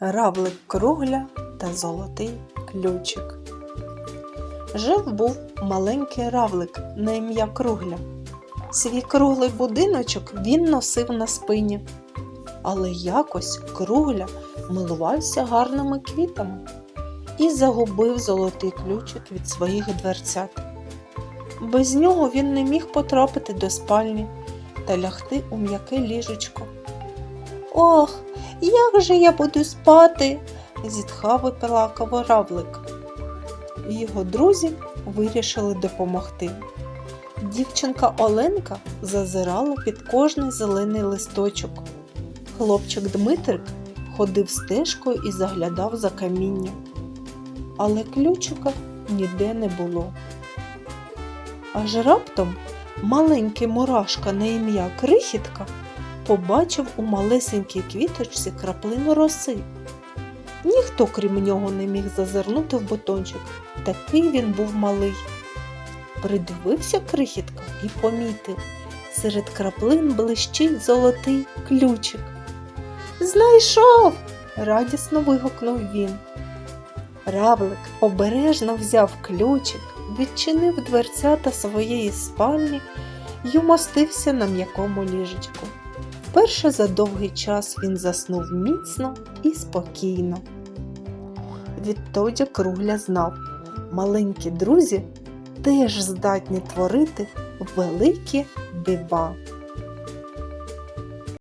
Равлик кругля та золотий ключик. Жив був маленький равлик на ім'я Кругля. Свій круглий будиночок він носив на спині. Але якось кругля милувався гарними квітами і загубив золотий ключик від своїх дверцят. Без нього він не міг потрапити до спальні та лягти у м'яке ліжечко. Ох, як же я буду спати? зітхав і плакав равлик. Його друзі вирішили допомогти. Дівчинка Оленка зазирала під кожний зелений листочок. Хлопчик Дмитрик ходив стежкою і заглядав за каміння. Але ключика ніде не було. Аж раптом маленький мурашка на ім'я Крихітка побачив у малесенькій квіточці краплину роси. Ніхто, крім нього, не міг зазирнути в бутончик, такий він був малий. Придивився крихітка і помітив, серед краплин блищить золотий ключик. Знайшов. радісно вигукнув він. Равлик обережно взяв ключик, відчинив дверцята своєї спальні й умостився на м'якому ліжечку. Вперше за довгий час він заснув міцно і спокійно. Відтоді кругля знав, маленькі друзі теж здатні творити великі дива.